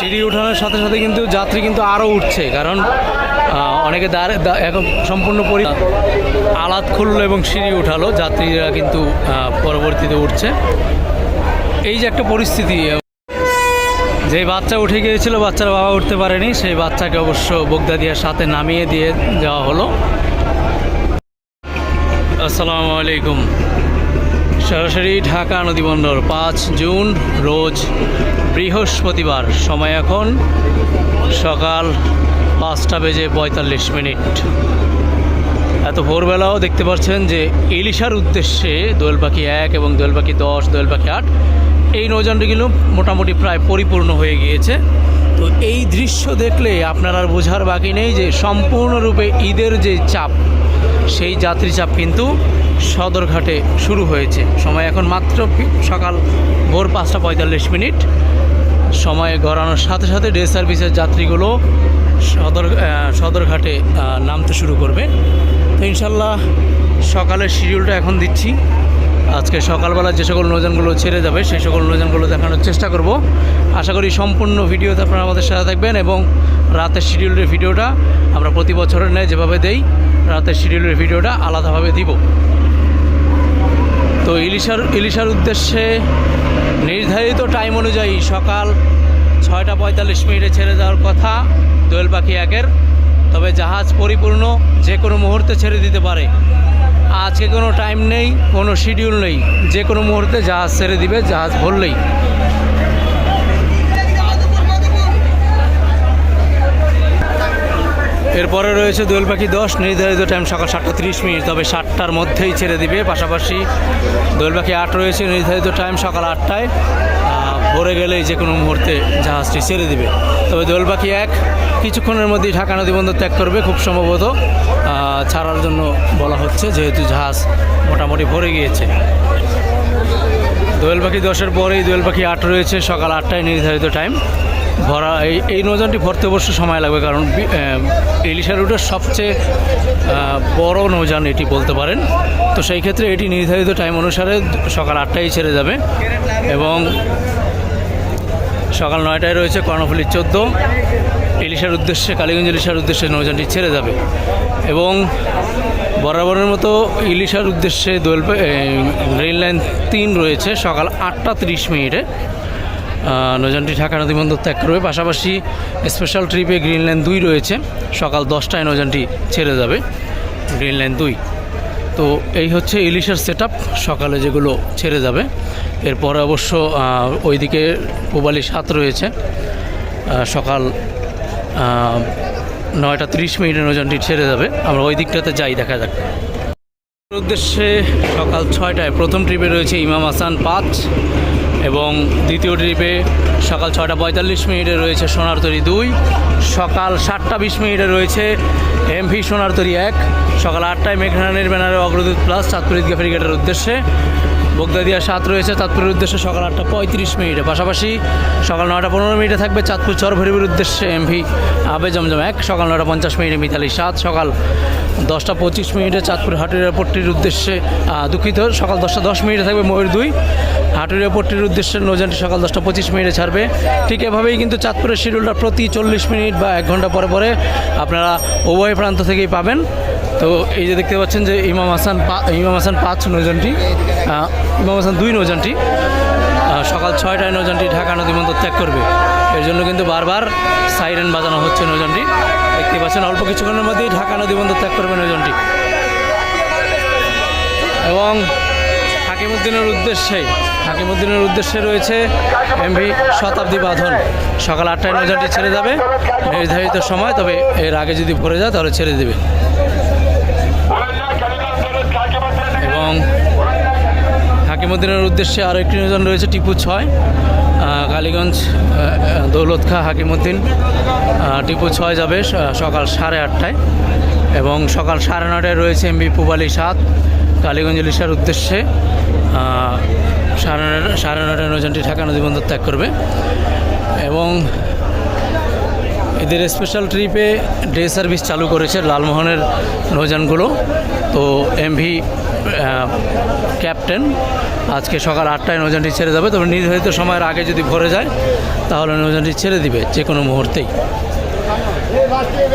সিঁড়ি উঠানোর সাথে সাথে কিন্তু যাত্রী কিন্তু আরও উঠছে, কারণ অনেকে দাঁড়ে এখন সম্পূর্ণ পরি আলাত খুললো এবং সিঁড়ি উঠালো, যাত্রীরা কিন্তু পরবর্তীতে উঠছে। এই যে একটা পরিস্থিতি, যে বাচ্চা উঠে গিয়েছিল, বাচ্চার বাবা উঠতে পারেনি, সেই বাচ্চাকে অবশ্য বগদাদিয়ার সাথে নামিয়ে দিয়ে যাওয়া হলো। আসসালামু আলাইকুম। সরাসরি ঢাকা নদীবন্দর পাঁচ জুন, রোজ বৃহস্পতিবার। সময় এখন সকাল পাঁচটা বেজে পঁয়তাল্লিশ মিনিট। এত ভোরবেলাও দেখতে পাচ্ছেন যে ইলিশার উদ্দেশ্যে দোয়েল পাখি এক এবং দোয়েল পাখি দশ দোয়েল পাখি আট, এই নৌযানটিগুলো মোটামুটি প্রায় পরিপূর্ণ হয়ে গিয়েছে। তো এই দৃশ্য দেখলে আপনার আর বোঝার বাকি নেই যে সম্পূর্ণরূপে ঈদের যে চাপ, সেই যাত্রী চাপ কিন্তু সদরঘাটে শুরু হয়েছে। সময় এখন মাত্র সকাল ভোর পাঁচটা পঁয়তাল্লিশ মিনিট। সময় গড়ানোর সাথে সাথে ডে সার্ভিসের যাত্রীগুলো সদর সদরঘাটে নামতে শুরু করবে। তো ইনশাল্লাহ সকালের শিডিউলটা এখন দিচ্ছি। আজকে সকালবেলা যে সকল নৌযানগুলো ছেড়ে যাবে, সেই সকল নৌযানগুলো দেখানোর চেষ্টা করব। আশা করি সম্পূর্ণ ভিডিওতে আপনারা আমাদের সাথে থাকবেন এবং রাতের শিডিউলের ভিডিওটা আমরা প্রতি বছরের ন্যায় যেভাবে দেই, রাতের শিডিউলের ভিডিওটা আলাদাভাবে দিব। তো ইলিশার ইলিশার উদ্দেশ্যে নির্ধারিত টাইম অনুযায়ী সকাল ছয়টা পঁয়তাল্লিশ মিনিটে ছেড়ে যাওয়ার কথা দোয়েল পাখি একের তবে জাহাজ পরিপূর্ণ যে কোনো মুহূর্তে ছেড়ে দিতে পারে। আজকে কোনো টাইম নেই, কোনো শিডিউল নেই। যে কোনো মুহূর্তে জাহাজ ছেড়ে দিবে, জাহাজ ভরলেই। এরপরে রয়েছে দোয়েল পাখি দশ, নির্ধারিত টাইম সকাল সাতটা তিরিশ মিনিট, তবে সাতটার মধ্যেই ছেড়ে দিবে। পাশাপাশি দোয়েল পাখি আট রয়েছে, নির্ধারিত টাইম সকাল আটটায়। ভরে গেলেই যে কোনো মুহূর্তে জাহাজটি ছেড়ে দিবে। তবে দোয়েল পাখি এক, কিছুক্ষণের মধ্যেই ঢাকা নদী বন্দর ত্যাগ করবে, খুব সম্ভবত ছাড়ার জন্য বলা হচ্ছে, যেহেতু জাহাজ মোটামুটি ভরে গিয়েছে। দোয়েল পাখি দশের পরেই দোয়েল পাখি আট রয়েছে, সকাল আটটায় নির্ধারিত টাইম ভরা, এই এই নৌযানটি ভরতে অবশ্য সময় লাগবে কারণ ইলিশা রুটের সবচেয়ে বড় নৌযান এটি বলতে পারেন। তো সেই ক্ষেত্রে এটি নির্ধারিত টাইম অনুসারে সকাল আটটায় ছেড়ে যাবে এবং সকাল নয়টায় রয়েছে কর্ণফুলি চোদ্দ। ইলিশার উদ্দেশ্যে, কালীগঞ্জ ইলিশার উদ্দেশ্যে নৌযানটি ছেড়ে যাবে এবং বরাবরের মতো ইলিশার উদ্দেশ্যে দোয়েল রেল লাইন তিন রয়েছে সকাল আটটা তিরিশ মিনিটে। নৌযানটি ঢাকা নদী বন্দর ত্যাগ করবে পাশাপাশি স্পেশাল ট্রিপে গ্রিন লাইন দুই রয়েছে। সকাল দশটায় নৌযানটি ছেড়ে যাবে। গ্রিন লাইন দুই। তো এই হচ্ছে ইলিশের সেট সকালে যেগুলো ছেড়ে যাবে। এরপরে অবশ্য ওইদিকে পুবালি সাত রয়েছে। সকাল নয়টা তিরিশ মিনিটে নৌযানটি ছেড়ে যাবে। আমরা ওই দিকটাতে যাই, দেখা যাক। উদ্দেশ্যে সকাল ছয়টায় প্রথম ট্রিপে রয়েছে ইমাম হাসান পাঁচ এবং দ্বিতীয় ট্রিপে সকাল ছটা পঁয়তাল্লিশ মিনিটে রয়েছে সোনারতরি দুই, সকাল সাতটা বিশ মিনিটে রয়েছে এমভি সোনারতরি এক, সকাল আটটায় মেঘনানের ব্যানারে অগ্রদূত প্লাস চাঁদপুর ঈদগা ফেরিঘাটের উদ্দেশ্যে। বগদাদিয়া সাত রয়েছে, চাঁদপুরের উদ্দেশ্যে সকাল আটটা পঁয়ত্রিশ মিনিটে। পাশাপাশি সকাল নয়টা পনেরো মিনিটে থাকবে চাঁদপুর চরভরিবির উদ্দেশ্যে এমভি আবে জমজম এক, সকাল নয়টা পঞ্চাশ মিনিটে মিতালি সাত, সকাল দশটা পঁচিশ মিনিটে চাঁদপুর হাটের এয়ারপোর্টটির উদ্দেশ্যে দুঃখিত, সকাল দশটা দশ মিনিটে থাকবে ময়ূর দুই। হাটের এয়ারপোর্টটির উদ্দেশ্যে নৌযানটি সকাল দশটা পঁচিশ মিনিটে ছাড়বে। ঠিক এভাবেই কিন্তু চাঁদপুরের শিডিউলটা প্রতি চল্লিশ মিনিট বা এক ঘণ্টা পরে পরে আপনারা উভয় প্রান্ত থেকেই পাবেন। তো এই যে দেখতে পাচ্ছেন যে ইমাম হাসান ইমাম হাসান পাঁচ নৌযানটি আহ, ইমাম হাসান দুই নৌযানটি আহ, সকাল ছয়টায় নৌযানটি ঢাকা নদী বন্দর ত্যাগ করবে। এর জন্য কিন্তু বারবার সাইরেন বাজানো হচ্ছে নৌযানটি। দেখতে পাচ্ছেন অল্প কিছুক্ষণের মধ্যেই ঢাকা নদী বন্দর ত্যাগ করবে নৌযানটি। এবং হাকিমুদ্দিনের উদ্দেশ্যে হাকিমুদ্দিনের উদ্দেশ্যে রয়েছে এমভি শতাব্দী বাঁধন। সকাল আটটায় নৌযানটি ছেড়ে যাবে। নির্ধারিত সময় তবে এর আগে যদি ভরে যায় তাহলে ছেড়ে দেবে। এবং হাকিমুদ্দিনের উদ্দেশ্যে আরও একটি নৌযান রয়েছে, টিপু ছয় কালীগঞ্জ দৌলত খা হাকিমুদ্দিন। টিপু ছয় যাবে সকাল সাড়ে আটটায় এবং সকাল সাড়ে নটায় রয়েছে এমবি পুবালি সাত, কালীগঞ্জ ইলিশার উদ্দেশ্যে সাড়ে নটা সাড়ে নটায় নৌযানটি ঢাকা নদী বন্দর ত্যাগ করবে। এবং এদের স্পেশাল ট্রিপে ডে সার্ভিস চালু করেছে লালমোহনের নৌযানগুলো। তো এমভি ক্যাপ্টেন আজকে সকাল আটটায় নৌযানটি ছেড়ে যাবে। তবে নির্ধারিত সময়ের আগে যদি ভরে যায়, তাহলে নৌযানটি ছেড়ে দিবে যে কোনো মুহূর্তেই।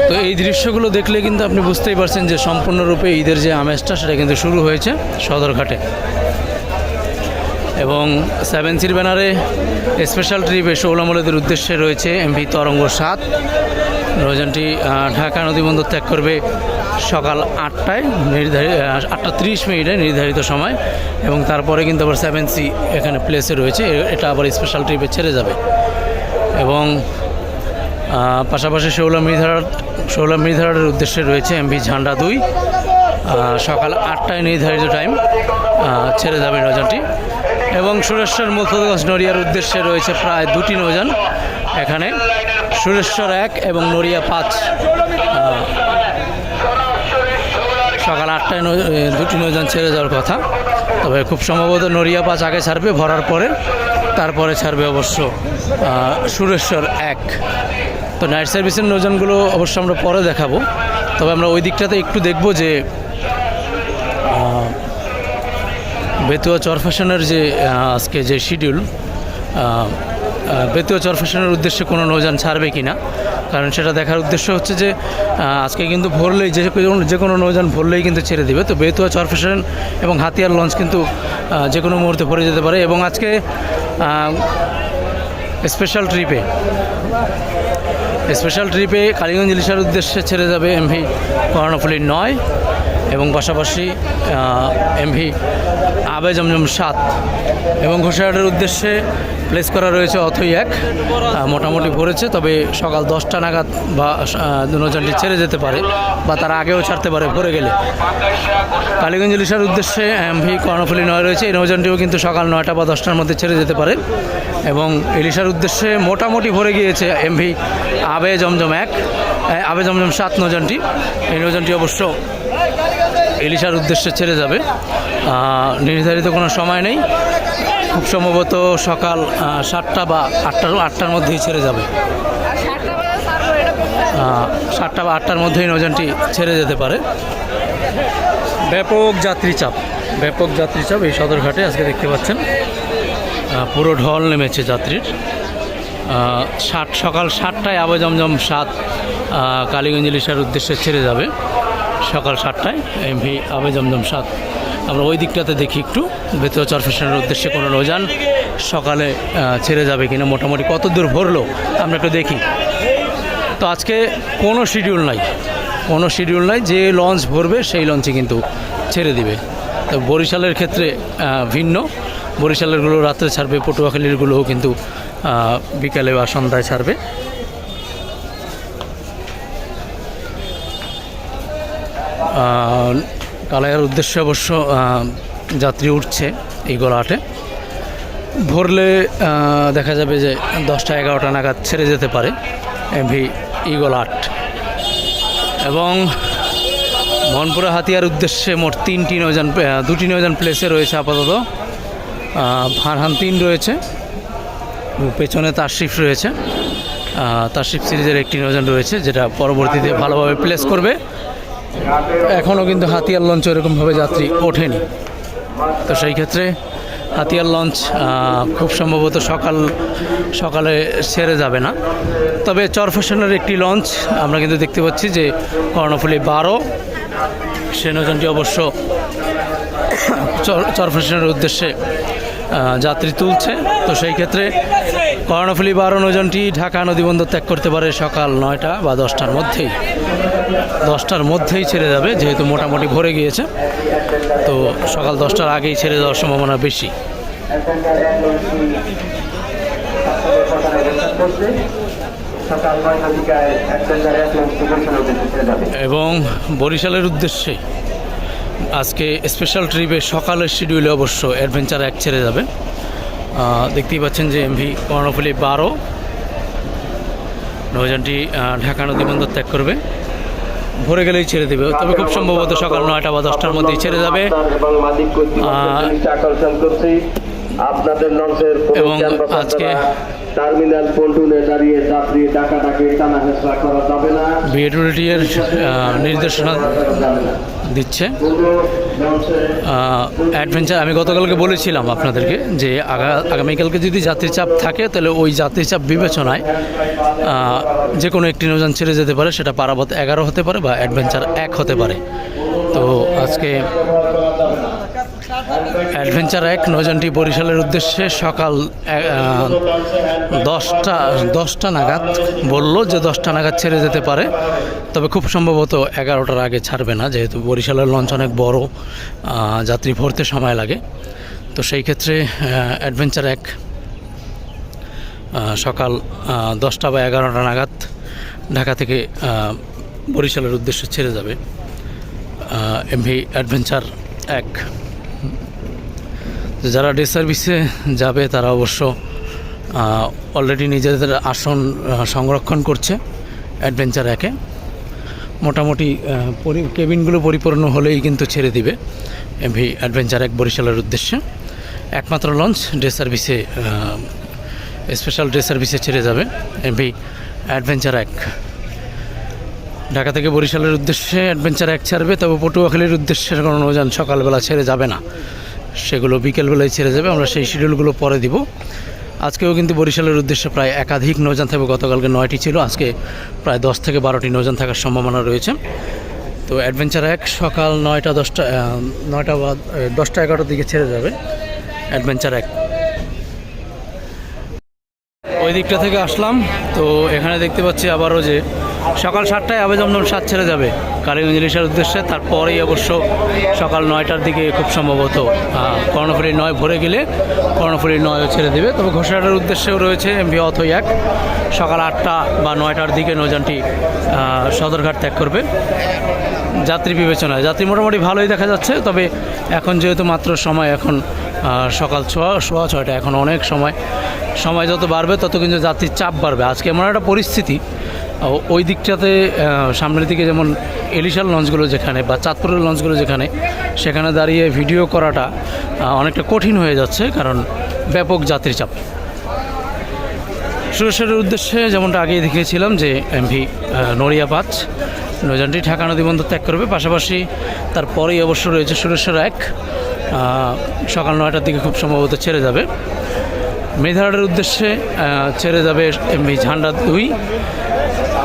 তো এই দৃশ্যগুলো দেখলে কিন্তু আপনি বুঝতেই পারছেন যে সম্পূর্ণরূপে ঈদের যে আমেজটা, সেটা কিন্তু শুরু হয়েছে সদরঘাটে। এবং সেভেন সির ব্যানারে স্পেশাল ট্রিপে শৌলামলেদের উদ্দেশ্যে রয়েছে এমভি তরঙ্গ সাত। আহ, ঢাকা নদীবন্দর ত্যাগ করবে সকাল আটটায় নির্ধারিত আটটা তিরিশ মিনিটে নির্ধারিত সময় এবং তারপরে কিন্তু আবার সেভেন সি এখানে প্লেসে রয়েছে। এটা আবার স্পেশাল ট্রিপে ছেড়ে যাবে। এবং পাশাপাশি শৌলা মৃধারাট শৌলা মৃধারাটের উদ্দেশ্যে রয়েছে এমভি ঝান্ডা দুই। সকাল আটটায় নির্ধারিত টাইম ছেড়ে যাবে নৌযানটি এবং সুরেশ্বর মুক্তগঞ্জ নড়িয়ার উদ্দেশ্যে রয়েছে প্রায় দুটি নৌযান এখানে। সুরেশ্বর এক এবং নড়িয়া পাঁচ। সকাল আটটায় দুটি নৌযান ছেড়ে যাওয়ার কথা। তবে খুব সম্ভবত নড়িয়া পাঁচ আগে ছাড়বে, ভরার পরে, তারপরে ছাড়বে অবশ্য সুরেশ্বর এক। তো নাইট সার্ভিসের নৌযানগুলো অবশ্য আমরা পরে দেখাবো। তবে আমরা ওই দিকটাতে একটু দেখব যে বেতুয়া চরফ্যাশনের যে আজকে যে শিডিউল বেতুয়া চরফেশনের উদ্দেশ্যে কোনো নৌযান ছাড়বে কি না কারণ সেটা দেখার উদ্দেশ্য হচ্ছে যে আজকে কিন্তু ভরলেই যে যে কোনো নৌযান ভরলেই কিন্তু ছেড়ে দিবে। তো বেতুয়া চরফ্যাশন এবং হাতিয়ার লঞ্চ কিন্তু যে কোনো মুহূর্তে ভরে যেতে পারে এবং আজকে স্পেশাল ট্রিপে স্পেশাল ট্রিপে কালীগঞ্জ ইলিশার উদ্দেশ্যে ছেড়ে যাবে এমভি কর্ণফুলি নয় এবং পাশাপাশি এমভি আবে জমজম সাত। এবং ঘোষাহাটের উদ্দেশ্যে প্লেস করা রয়েছে অথই এক। মোটামুটি ভরেছে, তবে সকাল দশটা নাগাদ বা নৌযানটি ছেড়ে যেতে পারে বা তার আগেও ছাড়তে পারে ভরে গেলে। কালীগঞ্জ ইলিশার উদ্দেশ্যে এমভি কর্ণফুলি নয় রয়েছে, এই নৌযানটিও কিন্তু সকাল নয়টা বা দশটার মধ্যে ছেড়ে যেতে পারে। এবং ইলিশার উদ্দেশ্যে মোটামুটি ভরে গিয়েছে এমভি আবে জমজম এক আবে জমজম সাত নৌযানটি। এই নৌযানটি অবশ্য ইলিশার উদ্দেশ্যে ছেড়ে যাবে। নির্ধারিত কোনো সময় নেই। খুব সম্ভবত সকাল সাতটা বা আটটার আটটার মধ্যেই ছেড়ে যাবে। সাতটা বা আটটার মধ্যেই নৌযানটি ছেড়ে যেতে পারে। ব্যাপক যাত্রী চাপ। ব্যাপক যাত্রী চাপ এই সদরঘাটে আজকে দেখতে পাচ্ছেন। পুরো ঢল নেমেছে যাত্রীর। সাত, সকাল সাতটায় আবে জমজম সাত কালীগঞ্জ ইলিশার উদ্দেশ্যে ছেড়ে যাবে। সকাল সাতটায় এমভি আবে জমজম সাত। আমরা ওই দিকটাতে দেখি একটু বেতুয়া চরফেশনের উদ্দেশ্যে কোনো রোজান সকালে ছেড়ে যাবে কিনা মোটামুটি কত দূর ভরলো, আমরা একটু দেখি। তো আজকে কোনো শিডিউল নাই, কোনো শিডিউল নাই, যে লঞ্চ ভরবে সেই লঞ্চে কিন্তু ছেড়ে দিবে। তো বরিশালের ক্ষেত্রে ভিন্ন। বরিশালেরগুলো রাত্রে ছাড়বে পটুয়াখালীরগুলোও কিন্তু বিকালে বা সন্ধ্যায় ছাড়বে। কালাইয়ার উদ্দেশ্যে অবশ্য যাত্রী উঠছে এই গোলাহাটে। ভরলে দেখা যাবে যে দশটা এগারোটা নাগাদ ছেড়ে যেতে পারে এমভি ইগল আট এবং মনপুরা হাতিয়ার উদ্দেশ্যে মোট তিনটি আহ, দুটি নৌযান প্লেসে রয়েছে আপাতত। ফারহান তিন রয়েছে। পেছনে তাশরিফ রয়েছে। আহ, তাশরিফ সিরিজের একটি নৌযান রয়েছে যেটা পরবর্তীতে ভালোভাবে প্লেস করবে। এখনও কিন্তু হাতিয়ার লঞ্চ এরকমভাবে যাত্রী ওঠেনি। তো সেই ক্ষেত্রে হাতিয়ার লঞ্চ খুব সম্ভবত সকাল, সকালে সেরে যাবে না। তবে চরফ্যাশনের একটি লঞ্চ, আমরা কিন্তু দেখতে পাচ্ছি যে কর্ণফুলি বারো সে নৌযানটি অবশ্য চর- চরফ্যাশনের উদ্দেশ্যে যাত্রী তুলছে। তো সেই ক্ষেত্রে কর্ণফুলি বারো নজনটি ঢাকা নদীবন্দর ত্যাগ করতে পারে সকাল নয়টা বা দশটার মধ্যেই। দশটার মধ্যেই ছেড়ে যাবে যেহেতু মোটামুটি ভরে গিয়েছে। তো সকাল দশটার আগেই ছেড়ে যাওয়ার সম্ভাবনা বেশি। এবং বরিশালের উদ্দেশ্যে আজকে স্পেশাল ট্রিপে সকালের শিডিউলে অবশ্য অ্যাডভেঞ্চার এক ছেড়ে যাবে। দেখতেই পাচ্ছেন যে এমভি কর্ণফুলি বারো নৌযানটি ঢাকা নদীবন্দর ত্যাগ করবে। ভরে গেলেই ছেড়ে দেবে। তবে খুব সম্ভবত সকাল নয়টা বা দশটার মধ্যেই ছেড়ে যাবে। এবং আজকে টার্মিনাল পন্টুনে দাঁড়িয়ে টানা হেসরা করা যাবে না। নির্দেশনা দিচ্ছে। অ্যাডভেঞ্চার আমি গতকালকে বলেছিলাম আপনাদেরকে যে আগা আগামীকালকে যদি যাত্রী চাপ থাকে তাহলে ওই যাত্রী চাপ বিবেচনায় যে কোনো একটি নৌযান ছেড়ে যেতে পারে। সেটা পারাবত এগারো হতে পারে বা অ্যাডভেঞ্চার এক হতে পারে। তো আজকে অ্যাডভেঞ্চার এক, নৌযানটি বরিশালের উদ্দেশ্যে সকাল দশটা দশটা নাগাদ বলল যে দশটা নাগাদ ছেড়ে যেতে পারে। তবে খুব সম্ভবত এগারোটার আগে ছাড়বে না, যেহেতু বরিশালের লঞ্চ অনেক বড় যাত্রী ভরতে সময় লাগে। তো সেই ক্ষেত্রে অ্যাডভেঞ্চার এক সকাল দশটা বা এগারোটা নাগাদ ঢাকা থেকে বরিশালের উদ্দেশ্যে ছেড়ে যাবে এমভি অ্যাডভেঞ্চার এক। যারা ডে সার্ভিসে যাবে তারা অবশ্য অলরেডি নিজেদের আসন সংরক্ষণ করছে অ্যাডভেঞ্চার একে। মোটামুটি পরি- কেবিনগুলো পরিপূর্ণ হলেই কিন্তু ছেড়ে দিবে এমভি অ্যাডভেঞ্চার এক বরিশালের উদ্দেশ্যে। একমাত্র লঞ্চ ডে সার্ভিসে স্পেশাল ডে সার্ভিসে ছেড়ে যাবে এমভি অ্যাডভেঞ্চার এক। ঢাকা থেকে বরিশালের উদ্দেশ্যে অ্যাডভেঞ্চার এক ছাড়বে, তবে পটুয়াখালীর উদ্দেশ্যে কোনো নৌযান সকালবেলা ছেড়ে যাবে না। সেগুলো বিকেলবেলায় ছেড়ে যাবে, আমরা সেই শিডিউলগুলো পরে দিব। আজকেও কিন্তু বরিশালের উদ্দেশ্যে প্রায় একাধিক নৌযান থাকবে, গতকালকে নয়টি ছিল, আজকে প্রায় দশ থেকে বারোটি নৌযান থাকার সম্ভাবনা রয়েছে। তো অ্যাডভেঞ্চার এক, সকাল নয়টা, দশটা নয়টা বা দশটা এগারোটার দিকে ছেড়ে যাবে। অ্যাডভেঞ্চার এক। ওই দিকটা থেকে আসলাম, তো এখানে দেখতে পাচ্ছি আবারও যে সকাল সাতটায় আবেদমদম সাত ছেড়ে যাবে। কালীগঞ্জ ইলিশের উদ্দেশ্যে, তারপরেই অবশ্য সকাল নয়টার দিকে খুব সম্ভবত কর্ণফুলী নয় ভরে গেলে কর্ণফুলী নয়ও ছেড়ে দেবে। তবে ঘোষণাটার উদ্দেশ্যেও রয়েছে এমভি অথই এক। সকাল আটটা বা নয়টার দিকে নৌযানটি সদরঘাট ত্যাগ করবে। যাত্রী বিবেচনায়, যাত্রী মোটামুটি ভালোই দেখা যাচ্ছে, তবে এখন যেহেতু মাত্র সময়, এখন সকাল ছোয়া, সোয়া ছয়টা, এখন অনেক সময়। সময় যত বাড়বে, তত কিন্তু যাত্রীর চাপ বাড়বে। আজকে এমন একটা পরিস্থিতি ওই দিকটাতে সামনের দিকে যেমন এলিশাল লঞ্চগুলো যেখানে বা চাঁদপুরের লঞ্চগুলো যেখানে, সেখানে দাঁড়িয়ে ভিডিও করাটা অনেকটা কঠিন হয়ে যাচ্ছে কারণ ব্যাপক যাত্রী চাপ। সুরেশ্বরের উদ্দেশ্যে যেমনটা আগেই দেখিয়েছিলাম যে এমভি নড়িয়া পাঁচ নৌযানটি ঢাকা নদী বন্দর ত্যাগ করবে। পাশাপাশি তারপরেই অবশ্য রয়েছে সুরেশ্বর এক সকাল নয়টার দিকে খুব সম্ভবত ছেড়ে যাবে। মেধারাটের উদ্দেশ্যে ছেড়ে যাবে এমভি ঝান্ডা দুই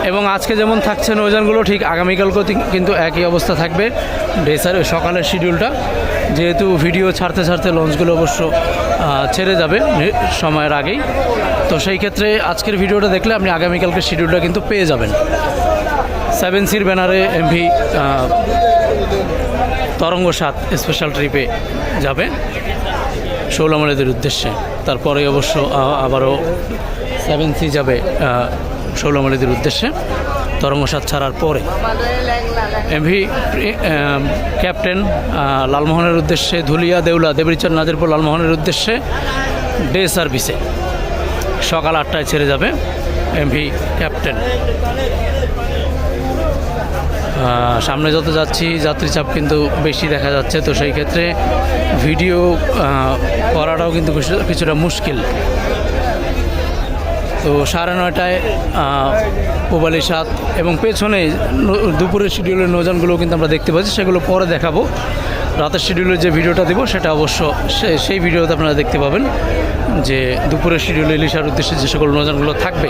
এবং আজকে যেমন থাকছে নৌযানগুলো, ঠিক আগামীকালকেও কিন্তু একই অবস্থা থাকবে। ডেসার সকালের শিডিউলটা যেহেতু ভিডিও ছাড়তে ছাড়তে লঞ্চগুলো অবশ্য ছেড়ে যাবে সময়ের আগেই। তো সেই ক্ষেত্রে আজকের ভিডিওটা দেখলে আপনি আগামীকালকের শিডিউলটা কিন্তু পেয়ে যাবেন। সেভেন সির ব্যানারে এমভি তরঙ্গ সাত স্পেশাল ট্রিপে যাবে। শৌলামলেদের উদ্দেশ্যে। তারপরে অবশ্য আবারও সেভেন সি যাবে শৌলামলেদের উদ্দেশ্যে তরঙ্গ সাত ছাড়ার পরে এমভি ক্যাপ্টেন লালমোহনের উদ্দেশ্যে ধুলিয়া, দেউলা, দেবরিচার নাজিরপুর লালমোহনের উদ্দেশ্যে ডে সার্ভিসে সকাল আটটায় ছেড়ে যাবে এমভি ক্যাপ্টেন সামনে যত যাচ্ছি, যাত্রী চাপ কিন্তু বেশি দেখা যাচ্ছে, তো সেই ক্ষেত্রে ভিডিও করাটাও কিন্তু কিছুটা মুশকিল। তো সাড়ে নয়টায় পুবালি সাত এবং পেছনে দুপুরের শিডিউলের নৌজানগুলো কিন্তু আমরা দেখতে পাচ্ছি, সেগুলো পরে দেখাবো। রাতের শিডিউলের যে ভিডিওটা দিব, সেটা অবশ্য সেই ভিডিওতে আপনারা দেখতে পাবেন যে দুপুরের শিডিউলে ইলিশার উদ্দেশ্যে যে সকল নৌজানগুলো থাকবে।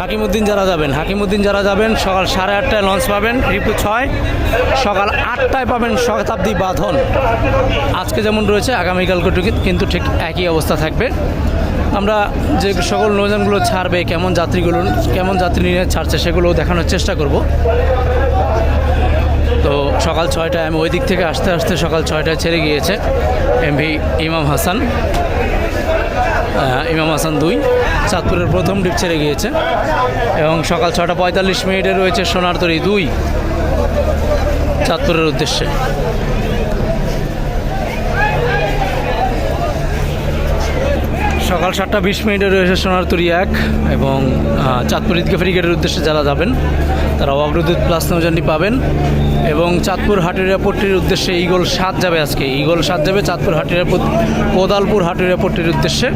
হাকিমুদ্দিন যারা যাবেন হাকিমুদ্দিন যারা যাবেন, সকাল সাড়ে আটটায় লঞ্চ পাবেন, রিপু ছয়, সকাল আটটায় পাবেন শতাব্দী বাঁধন। আজকে যেমন রয়েছে আগামীকালকে কিন্তু ঠিক একই অবস্থা থাকবে। আমরা যে সকল নৌযানগুলো ছাড়বে, কেমন যাত্রীগুলো, কেমন যাত্রী নিয়ে ছাড়ছে সেগুলো দেখানোর চেষ্টা করব। তো সকাল ছয়টায় আমি ওই দিক থেকে আসতে আসতে সকাল ছয়টায় ছেড়ে গিয়েছে এমভি ইমাম হাসান ইমাম হাসান দুই, চাঁদপুরের প্রথম ডিপ ছেড়ে গিয়েছে এবং সকাল ছটা পঁয়তাল্লিশ মিনিটে রয়েছে সোনারতরী দুই, চাঁদপুরের উদ্দেশ্যে। সকাল সাতটা বিশ মিনিটে রয়েছে সোনারতুরি এক এবং চাঁদপুর ঈদগাহ ফেরিঘাটের উদ্দেশ্যে যারা যাবেন, তারা অগ্রদূত প্লাস নৌজানটি পাবেন এবং চাঁদপুর হাটিরা পট্টির উদ্দেশ্যে ইগল সাত যাবে আজকে। ইগল সাত যাবে চাঁদপুর হাটিরা কোদালপুর হাটিরা পট্টির উদ্দেশ্যে।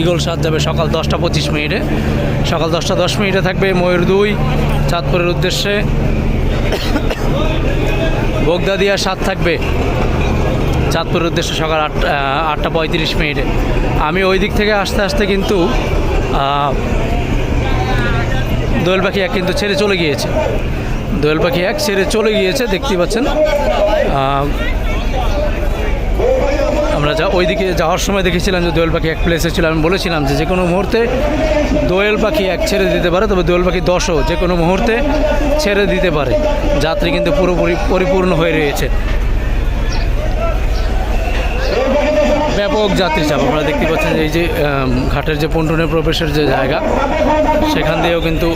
ইগল সাত যাবে সকাল দশটা পঁচিশ মিনিটে। সকাল দশটা দশ মিনিটে থাকবে ময়ূর দুই চাঁদপুরের উদ্দেশ্যে। বগদাদিয়া সাত থাকবে। চাঁদপুরের উদ্দেশ্যে সকাল আট আটটা পঁয়ত্রিশ মিনিটে। আমি ওই দিক থেকে আসতে আসতে কিন্তু দোয়েল পাখি এক কিন্তু ছেড়ে চলে গিয়েছে। দোয়েল পাখি এক ছেড়ে চলে গিয়েছে, দেখতেই পাচ্ছেন। আমরা যা ওইদিকে যাওয়ার সময় দেখেছিলাম যে দোয়েল পাখি এক প্লেসে ছিল। আমি বলেছিলাম যে যে কোনো মুহূর্তে দোয়েল পাখি এক ছেড়ে দিতে পারে, তবে দোয়েল পাখি দশও যে কোনো মুহূর্তে ছেড়ে দিতে পারে। যাত্রী কিন্তু পুরোপুরি পরিপূর্ণ হয়ে রয়েছে। ব্যাপক যাত্রী চাপ আপনারা দেখতে পাচ্ছেন এই যে ঘাটের যে পন্টনের প্রবেশের যে জায়গা, সেখান দিয়েও কিন্তু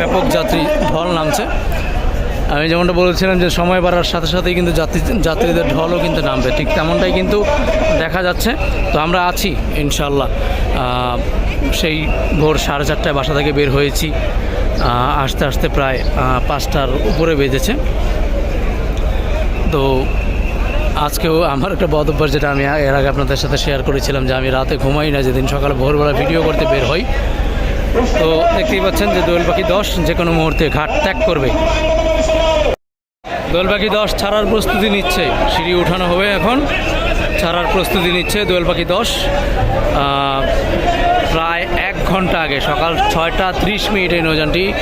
ব্যাপক যাত্রী ঢল নামছে। আমি যেমনটা বলেছিলাম যে সময় বাড়ার সাথে সাথেই কিন্তু যাত্রী, যাত্রীদের ঢলও কিন্তু নামবে। ঠিক তেমনটাই কিন্তু দেখা যাচ্ছে। তো আমরা আছি ইনশাল্লাহ সেই ভোর সাড়ে চারটায় বাসা থেকে বের হয়েছি। আসতে আসতে প্রায় পাঁচটার উপরে বেজেছে। তো আজকেও আমার একটা বদ অভ্যাস যেটা আমি এর আগে আপনাদের সাথে শেয়ার করেছিলাম যে আমি রাতে ঘুমাই না, যেদিন সকালে ভোরবেলা ভিডিও করতে বের হই। তো দেখতেই পাচ্ছেন যে দোয়েল পাখি দশ যে কোনো মুহূর্তে ঘাট ত্যাগ করবে। দোয়েল পাখি দশ ছাড়ার প্রস্তুতি নিচ্ছে। সিঁড়ি উঠানো হবে এখন। ছাড়ার প্রস্তুতি নিচ্ছে দোয়েল পাখি দশ। প্রায় এক ঘণ্টা আগে সকাল ছয়টা ত্রিশ মিনিটে নৌযানটি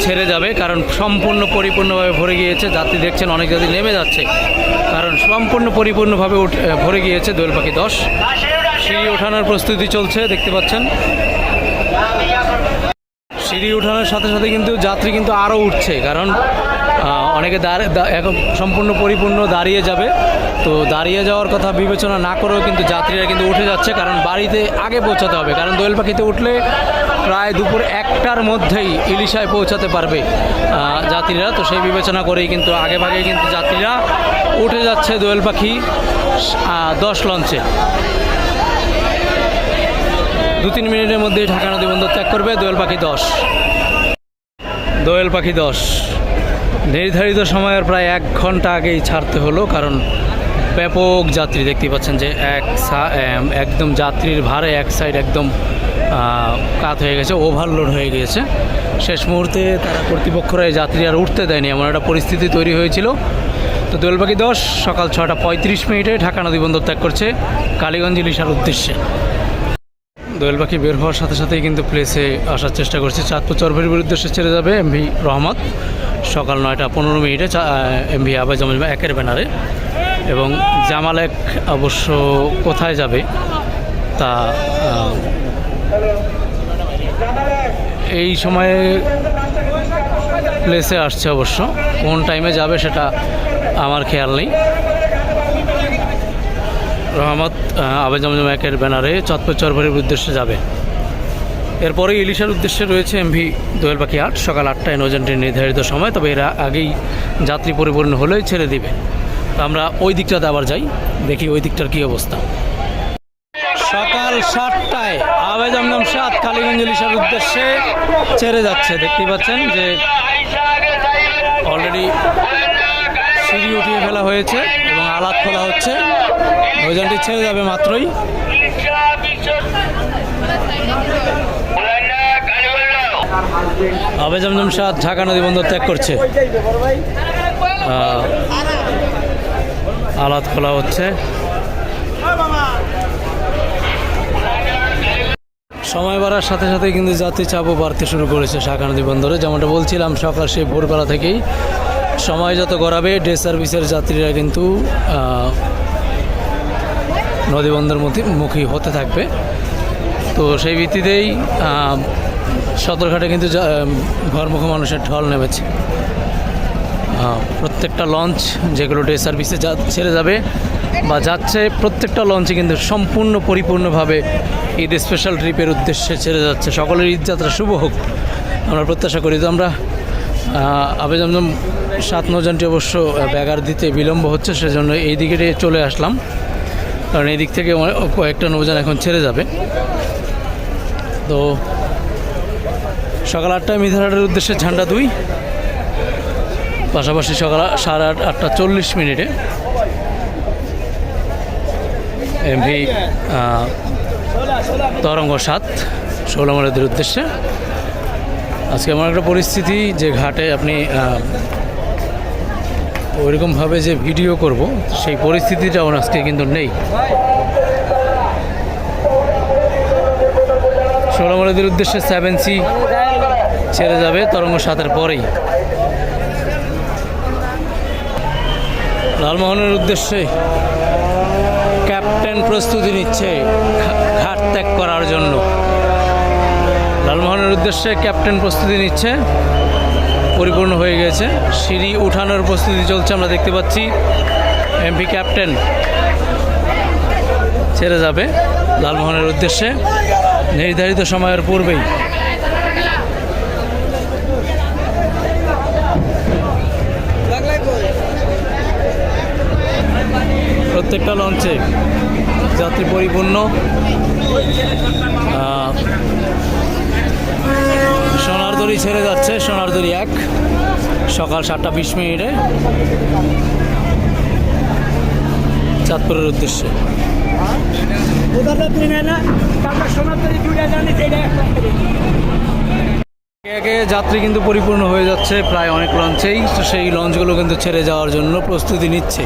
ছেড়ে যাবে, কারণ সম্পূর্ণ পরিপূর্ণভাবে ভরে গিয়েছে। যাত্রী দেখছেন, অনেক যাত্রী নেমে যাচ্ছে, কারণ সম্পূর্ণ পরিপূর্ণভাবে ভরে গিয়েছে দোয়েল পাখি দশ। সিঁড়ি ওঠানোর প্রস্তুতি চলছে, দেখতে পাচ্ছেন। সিঁড়ি ওঠানোর সাথে সাথে কিন্তু যাত্রী কিন্তু আরও উঠছে, কারণ অনেকে দাঁড় দা- এখন সম্পূর্ণ পরিপূর্ণ দাঁড়িয়ে যাবে। তো দাঁড়িয়ে যাওয়ার কথা বিবেচনা না করেও কিন্তু যাত্রীরা কিন্তু উঠে যাচ্ছে, কারণ বাড়িতে আগে পৌঁছাতে হবে, কারণ দোয়েল পাখিতে উঠলে প্রায় দুপুর একটার মধ্যেই ইলিশায় পৌঁছাতে পারবে যাত্রীরা। তো সেই বিবেচনা করেই কিন্তু আগে ভাগেই কিন্তু যাত্রীরা উঠে যাচ্ছে দোয়েল পাখি দশ লঞ্চে। দু তিন মিনিটের মধ্যেই ঢাকা নদী বন্দর ত্যাগ করবে দোয়েল পাখি দশ। দোয়েল পাখি দশ। নির্ধারিত সময়ের প্রায় এক ঘণ্টা আগেই ছাড়তে হলো, কারণ ব্যাপক যাত্রী দেখতে পাচ্ছেন যে এক সা- একদম যাত্রীর ভারে এক সাইড একদম কাত হয়ে গেছে ওভারলোড হয়ে গিয়েছে। শেষ মুহূর্তে তারা কর্তৃপক্ষরা এই যাত্রী আর উঠতে দেয়নি, এমন একটা পরিস্থিতি তৈরি হয়েছিল। তো দোয়েল পাখি দশ, সকাল ছটা পঁয়ত্রিশ মিনিটে ঢাকা নদী বন্দর ত্যাগ করছে কালীগঞ্জ ইলিশার উদ্দেশ্যে। দোয়েল পাখি বের হওয়ার সাথে সাথেই কিন্তু প্লেসে আসার চেষ্টা করছে। চাঁদপুর চরভেরির উদ্দেশ্যে ছেড়ে যাবে এমভি রহমত। সকাল নয়টা পনেরো মিনিটে এমভি আবাই জমা একের ব্যানারে। এবং জামাল এক অবশ্য কোথায় যাবে তা এই সময়ে প্লেসে আসছে অবশ্য। কোন টাইমে যাবে সেটা আমার খেয়াল নেই। রহমত আবে জমজম একের ব্যানারে চত্বর চরভরির উদ্দেশ্যে যাবে। এরপরে ইলিশের উদ্দেশ্যে রয়েছে এমভি দোয়েল পাখি আট। সকাল আটটায় নৌযানটির নির্ধারিত সময়, তবে এরা আগেই যাত্রী পরিপূর্ণ হলেই ছেড়ে দিবে। তো আমরা ওই দিকটাতে আবার যাই, দেখি ওই দিকটার কী অবস্থা। সকাল সাতটায় আবে জমজম সাত কালীগঞ্জ উদ্দেশ্যে ছেড়ে যাচ্ছে। দেখতেই পাচ্ছেন যে অলরেডি সিঁড়ি উঠিয়ে ফেলা হয়েছে এবং আলাদ খোলা হচ্ছে। নৌযানটি ছেড়ে যাবে মাত্রই। আবে জমজম সাত ঢাকা নদী বন্দর ত্যাগ করছে। আলাদ খোলা হচ্ছে। সময় বাড়ার সাথে সাথে কিন্তু যাত্রী চাপও বাড়তে শুরু করেছে শাখা নদী বন্দরে। যেমনটা বলছিলাম সকাল সেই ভোরবেলা থেকেই সময় যত গড়াবে ডে সার্ভিসের যাত্রীরা কিন্তু আহ, নদীবন্দর মুখী হতে থাকবে। তো সেই ভিত্তিতেই সদরঘাটে কিন্তু ঘরমুখ মানুষের ঢল নেমেছে। প্রত্যেকটা লঞ্চ যেগুলো ডে সার্ভিসে যা ছেড়ে যাবে বা যাচ্ছে, প্রত্যেকটা লঞ্চে কিন্তু সম্পূর্ণ পরিপূর্ণভাবে ঈদ স্পেশাল ট্রিপের উদ্দেশ্যে ছেড়ে যাচ্ছে। সকলের ঈদ যাত্রা শুভ হোক, আমরা প্রত্যাশা করি। তো আমরা আবেদন সাত নজনটি অবশ্য ব্যাগার দিতে বিলম্ব হচ্ছে, সেজন্য এই দিকে চলে আসলাম। কারণ এদিক থেকে কয়েকটা নৌযান এখন ছেড়ে যাবে। তো সকাল আটটায় মিধারহাটের উদ্দেশ্যে ঝান্ডা দুই পাশাপাশি সকাল সাড়ে আট আটটা চল্লিশ মিনিটে এমভি তরঙ্গ সাত ষোলমালাদের উদ্দেশ্যে। আজকে এমন একটা পরিস্থিতি যে ঘাটে আপনি ওইরকমভাবে যে ভিডিও করব, সেই পরিস্থিতিটাও আজকে কিন্তু নেই। ষোলমালাদের উদ্দেশ্যে সেভেন সি ছেড়ে যাবে তরঙ্গ সাতের পরেই। লালমোহনের উদ্দেশ্যে ক্যাপ্টেন প্রস্তুতি নিচ্ছে ঘাট ত্যাগ করার জন্য। লালমোহনের উদ্দেশ্যে ক্যাপ্টেন প্রস্তুতি নিচ্ছে, পরিপূর্ণ হয়ে গেছে। সিঁড়ি উঠানোর প্রস্তুতি চলছে, আমরা দেখতে পাচ্ছি এমপি ক্যাপ্টেন ছেড়ে যাবে লালমোহনের উদ্দেশ্যে। নির্ধারিত সময়ের পূর্বেই প্রত্যেকটা লঞ্চে যাত্রী পরিপূর্ণ। সোনারদড়ি ছেড়ে যাচ্ছে, সোনারদড়ি এক। সকাল সাতটা বিশ মিনিটে। চাঁদপুরের উদ্দেশ্যে। উদাহরণ একে যাত্রী কিন্তু পরিপূর্ণ হয়ে যাচ্ছে প্রায় অনেক লঞ্চেই, তো সেই লঞ্চগুলো কিন্তু ছেড়ে যাওয়ার জন্য প্রস্তুতি নিচ্ছে।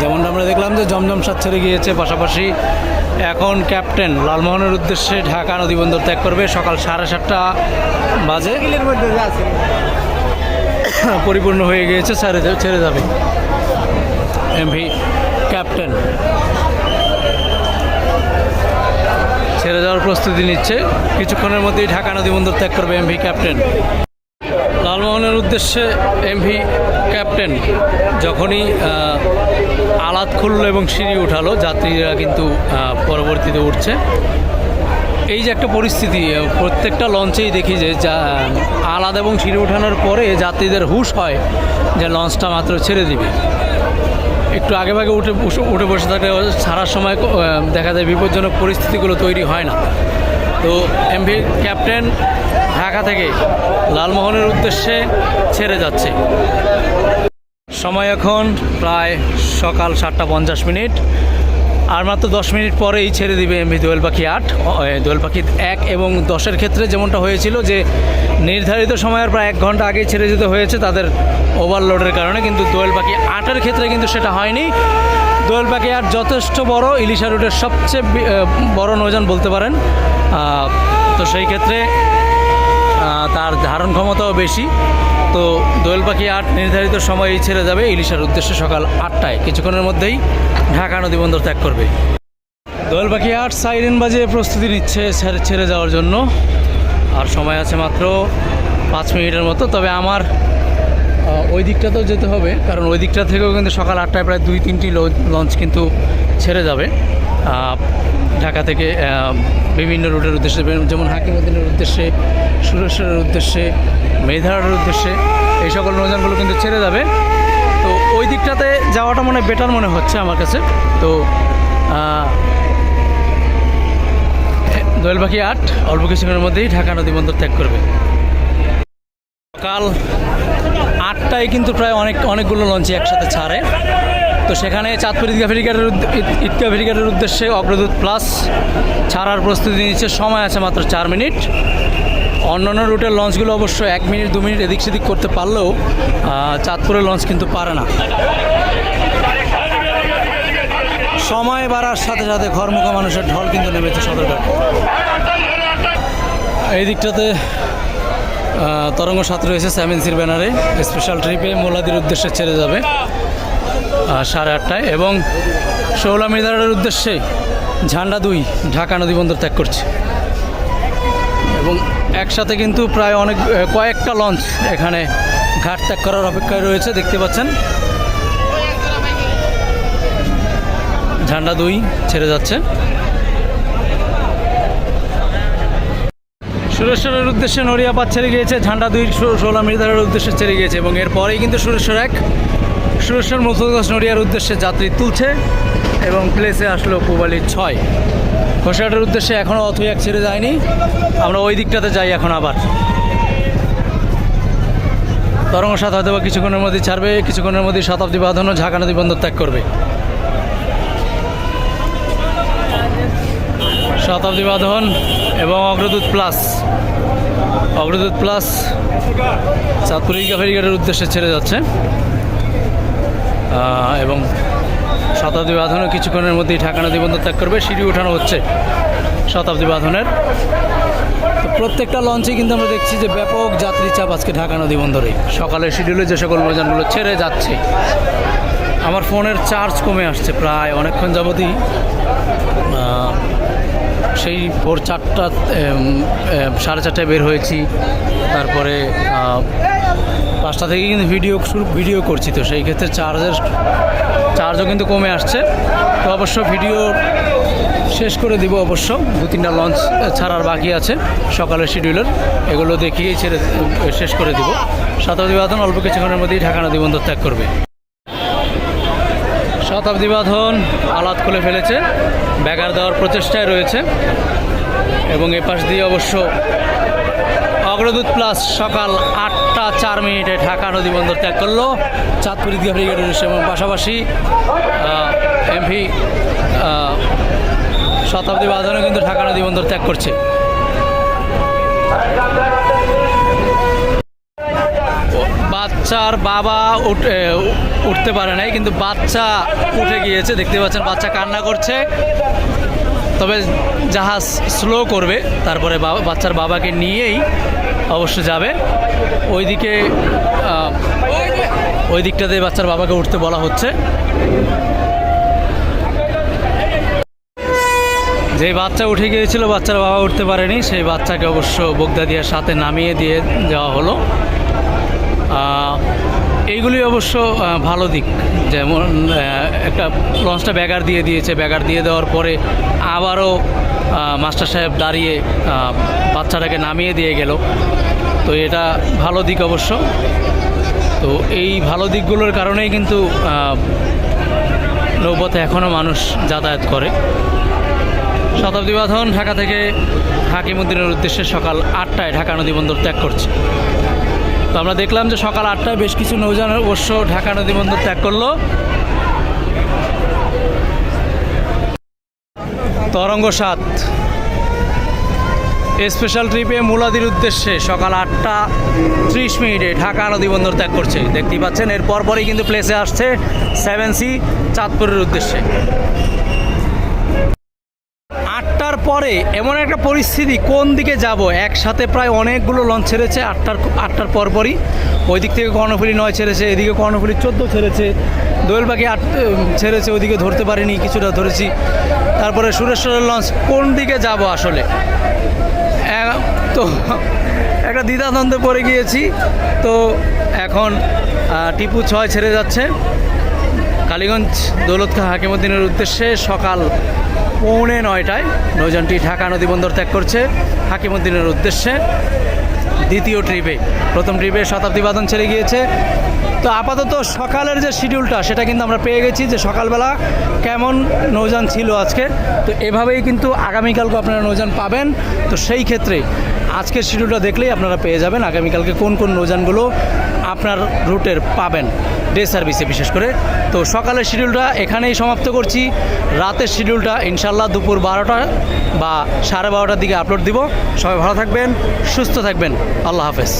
যেমনটা আমরা দেখলাম যে জমজম সাত ছেড়ে গিয়েছে, পাশাপাশি এখন ক্যাপ্টেন লালমোহনের উদ্দেশ্যে ঢাকা নদীবন্দর ত্যাগ করবে। সকাল সাড়ে সাতটা বাজে। পরিপূর্ণ হয়ে গিয়েছে, ছেড়ে ছেড়ে যাবে। এমভি ক্যাপ্টেন ছেড়ে যাওয়ার প্রস্তুতি নিচ্ছে। কিছুক্ষণের মধ্যেই ঢাকা নদী বন্দর ত্যাগ করবে এমভি ক্যাপ্টেন। লালমোহনের উদ্দেশ্যে এমভি ক্যাপ্টেন যখনই আলাদ খুললো এবং সিঁড়ি উঠালো, যাত্রীরা কিন্তু পরবর্তীতে উঠছে। এই যে একটা পরিস্থিতি প্রত্যেকটা লঞ্চেই দেখি যে, যা, আলাদা এবং সিঁড়ি উঠানোর পরে যাত্রীদের হুশ হয় যে লঞ্চটা মাত্র ছেড়ে দিবে। একটু আগে ভাগে উঠে উঠে বসে থাকলে সারা সময় দেখা যায় বিপজ্জনক পরিস্থিতিগুলো তৈরি হয় না। তো এমভি ক্যাপ্টেন ঢাকা থেকে লালমোহনের উদ্দেশ্যে ছেড়ে যাচ্ছে। সময় এখন প্রায় সকাল সাতটা পঞ্চাশ মিনিট। আর মাত্র দশ মিনিট পরেই ছেড়ে দিবে এমভি দোয়েল পাখি আট দোয়েল পাখি এক এবং দশের ক্ষেত্রে যেমনটা হয়েছিল যে নির্ধারিত সময়ের প্রায় এক ঘণ্টা আগেই ছেড়ে যেতে হয়েছে তাদের ওভারলোডের কারণে, কিন্তু দোয়েল পাখি আটের ক্ষেত্রে কিন্তু সেটা হয়নি। দোয়েল পাখি আট যথেষ্ট বড়, ইলিশা রুটের সবচেয়ে বড় নৌযান বলতে পারেন। তো সেই ক্ষেত্রে তার ধারণ ক্ষমতাও বেশি। তো দোয়েল পাখি আট নির্ধারিত সময়েই ছেড়ে যাবে ইলিশার উদ্দেশ্যে সকাল আটটায়। কিছুক্ষণের মধ্যেই ঢাকা নদী বন্দর ত্যাগ করবে। দোয়েল পাখি আট সাইরেন বাজে প্রস্তুতি নিচ্ছে ছেড়ে যাওয়ার জন্য। আর সময় আছে মাত্র পাঁচ মিনিটের মতো। তবে আমার ওই দিকটাতেও যেতে হবে। কারণ ওই দিকটা থেকেও কিন্তু সকাল আটটায় প্রায় দুই তিনটি লঞ্চ কিন্তু ছেড়ে যাবে। ঢাকা থেকে বিভিন্ন রুটের উদ্দেশ্যে, যেমন হাকিমুদ্দিনের উদ্দেশ্যে, সুরেশ্বরের উদ্দেশ্যে, মেধারের উদ্দেশ্যে, এই সকল নৌযানগুলো কিন্তু ছেড়ে যাবে। তো ওই দিকটাতে যাওয়াটা মনে বেটার মনে হচ্ছে আমার কাছে। তো দোয়েল পাখি আট, অল্প কিছুক্ষণের মধ্যেই ঢাকা নদী বন্দর ত্যাগ করবে। সকাল আটটায় কিন্তু প্রায় অনেক, অনেকগুলো লঞ্চই একসাথে ছাড়ে। তো সেখানে চাঁদপুর ঈদগা ফেরিঘাটের উদ্দ- ঈদ- ঈদগা ফেরিঘাটের উদ্দেশ্যে অগ্রদূত প্লাস ছাড়ার প্রস্তুতি নিচ্ছে, সময় আছে মাত্র চার মিনিট। অন্যান্য রুটের লঞ্চগুলো অবশ্য এক মিনিট, দু মিনিট এদিক সেদিক করতে পারলেও চাঁদপুরের লঞ্চ কিন্তু পারে না। সময় বাড়ার সাথে সাথে ঘরমুখা মানুষের ঢল কিন্তু নেমেছে সদরঘাট। এই দিকটাতে তরঙ্গ সাত রয়েছে সেভেন সির ব্যানারে। স্পেশাল ট্রিপে মোলাদির উদ্দেশ্যে ছেড়ে যাবে। সাড়ে আটটায় এবং শৌলা মিদারের উদ্দেশ্যে ঝান্ডা দুই ঢাকা নদী বন্দর ত্যাগ করছে। এবং একসাথে কিন্তু প্রায় অনেক কয়েকটা লঞ্চ এখানে ঘাট ত্যাগ করার অপেক্ষায় রয়েছে, দেখতে পাচ্ছেন। ঝান্ডা দুই ছেড়ে যাচ্ছে। সুরেশ্বরের উদ্দেশ্যে নড়িয়া পাত ছেড়ে গিয়েছে, ঝান্ডা দুই ষোলা মির্দারের উদ্দেশ্যে ছেড়ে গিয়েছে এবং এরপরেই কিন্তু সুরেশ্বর এক। সুরেশ্বর মুসলগঞ্জ নড়িয়ার উদ্দেশ্যে যাত্রী তুলছে এবং প্লেসে আসলো পুবালির ছয়। ঘোষাটার উদ্দেশ্যে এখনও অথই এক ছেড়ে যায়নি। আমরা ওই দিকটাতে যাই এখন আবার। তরঙ্গ সাথ হয়তো বা কিছুক্ষণের মধ্যে ছাড়বে, কিছুক্ষণের মধ্যে শতাব্দী বাঁধানো ঝাঁকা নদী বন্দর ত্যাগ করবে। শতাব্দী বাঁধন এবং অগ্রদূত প্লাস। অগ্রদূত প্লাস চাঁদপুর ইগা ফেরিঘাটের উদ্দেশ্যে ছেড়ে যাচ্ছে। এবং শতাব্দী বাঁধনও কিছুক্ষণের মধ্যেই ঢাকা নদী বন্দর ত্যাগ করবে, সিঁড়ি ওঠানো হচ্ছে শতাব্দী বাঁধনের। তো প্রত্যেকটা লঞ্চে কিন্তু আমরা দেখছি যে ব্যাপক যাত্রী চাপ আজকে ঢাকা নদী বন্দরে সকালের শিডিউলে যে সকল নৌযানগুলো ছেড়ে যাচ্ছে, আমার ফোনের চার্জ কমে আসছে প্রায় অনেকক্ষণ যাবতই। সেই ভোর চারটা সাড়ে চারটায় বের হয়েছি, তারপরে পাঁচটা থেকে কিন্তু ভিডিও ভিডিও করছি তো, সেই ক্ষেত্রে চার্জের চার্জও কিন্তু কমে আসছে। তো অবশ্য ভিডিও শেষ করে দিব অবশ্য দু তিনটা লঞ্চ ছাড়ার বাকি আছে, সকালের শিডিউলের এগুলো দেখিয়েই ছেড়ে, শেষ করে দিব। শতাব্দী বাঁধন অল্প কিছুক্ষণের মধ্যেই ঢাকা নদী বন্দর ত্যাগ করবে। শতাব্দী বাঁধন আলাদ খুলে ফেলেছে ব্যাগার দেওয়ার প্রচেষ্টায় রয়েছে। এবং এ পাশ দিয়ে অবশ্য অগ্রদূত প্লাস সকাল আটটা চার মিনিটে ঢাকা নদী বন্দর ত্যাগ করল। চাঁদপুর ঈদগাহ ব্রিগেডের এবং পাশাপাশি এমভি শতাব্দী বাঁধনও কিন্তু ঢাকা নদী বন্দর ত্যাগ করছে। বাচ্চার বাবা উঠে উঠতে পারে নাই, কিন্তু বাচ্চা উঠে গিয়েছে। দেখতে পাচ্ছেন, বাচ্চা কান্না করছে। তবে জাহাজ স্লো করবে, তারপরে বাচ্চার বাবাকে নিয়েই অবশ্য যাবে। ওইদিকে ওই দিকটাতে বাচ্চার বাবাকে উঠতে বলা হচ্ছে। যে বাচ্চা উঠে গিয়েছিল, বাচ্চার বাবা উঠতে পারেনি। সেই বাচ্চাকে অবশ্য বগদাদিয়ার সাথে নামিয়ে দিয়ে যাওয়া হলো। এইগুলি অবশ্য ভালো দিক। যেমন একটা লঞ্চটা ব্যাগার দিয়ে দিয়েছে। ব্যাগার দিয়ে দেওয়ার পরে আবারও মাস্টার সাহেব দাঁড়িয়ে বাচ্চাটাকে নামিয়ে দিয়ে গেল। তো এটা ভালো দিক অবশ্য। তো এই ভালো দিকগুলোর কারণেই কিন্তু নৌপথে এখনও মানুষ যাতায়াত করে। শতাব্দী বাঁধন ঢাকা থেকে হাকিমুদ্দিনের উদ্দেশ্যে সকাল আটটায় ঢাকা নদী বন্দর ত্যাগ করছে। তো আমরা দেখলাম যে সকাল আটটায় বেশ কিছু নৌযান অবশ্য ঢাকা নদী বন্দর ত্যাগ করল। তরঙ্গ সাত। স্পেশাল ট্রিপে মুলাদির উদ্দেশ্যে সকাল আটটা ত্রিশ মিনিটে ঢাকা নদী বন্দর ত্যাগ করছে। দেখতেই পাচ্ছেন, এর কিন্তু প্লেসে আসছে সেভেন সি চাঁদপুরের উদ্দেশ্যে। পরে এমন একটা পরিস্থিতি, কোন দিকে যাব? একসাথে প্রায় অনেকগুলো লঞ্চ ছেড়েছে, আটটার আটটার পরপরই। ওই দিক থেকে কর্ণফুলি নয় ছেড়েছে, এদিকে কর্ণফুলি চোদ্দ ছেড়েছে। দোয়েলবাকি আট ছেড়েছে, ওইদিকে ধরতে পারিনি, কিছুটা ধরেছি। তারপরে সুরেশ্বরের লঞ্চ কোন দিকে যাব আসলে? তো একটা দ্বিধাদ্বন্দ্বে পড়ে গিয়েছি। তো এখন টিপু ছয় ছেড়ে যাচ্ছে। কালীগঞ্জ দৌলত খা হাকিমুদ্দিনের উদ্দেশ্যে সকাল পৌনে নয়টায় নৌযানটি ঢাকা নদী বন্দর ত্যাগ করছে হাকিমুদ্দিনের উদ্দেশ্যে দ্বিতীয় ট্রিপে। প্রথম ট্রিপে শতাব্দী বাদন ছেড়ে গিয়েছে। তো আপাতত সকালের যে শিডিউলটা, সেটা কিন্তু আমরা পেয়ে গেছি যে সকালবেলা কেমন নৌযান ছিল আজকে। তো এভাবেই কিন্তু আগামীকালকে আপনারা নৌযান পাবেন। তো সেই ক্ষেত্রে আজকের শিডিউলটা দেখলেই আপনারা পেয়ে যাবেন আগামীকালকে কোন কোন নৌযানগুলো আপনার রুটের পাবেন। ডে সার্ভিসে বিশেষ করে। তো সকালের শিডিউলটা এখানেই সমাপ্ত করছি। রাতের শিডিউলটা ইনশাল্লাহ দুপুর বারোটা বা সাড়ে বারোটার দিকে আপলোড দিব। সবাই ভালো থাকবেন, সুস্থ থাকবেন। আল্লাহ হাফেজ।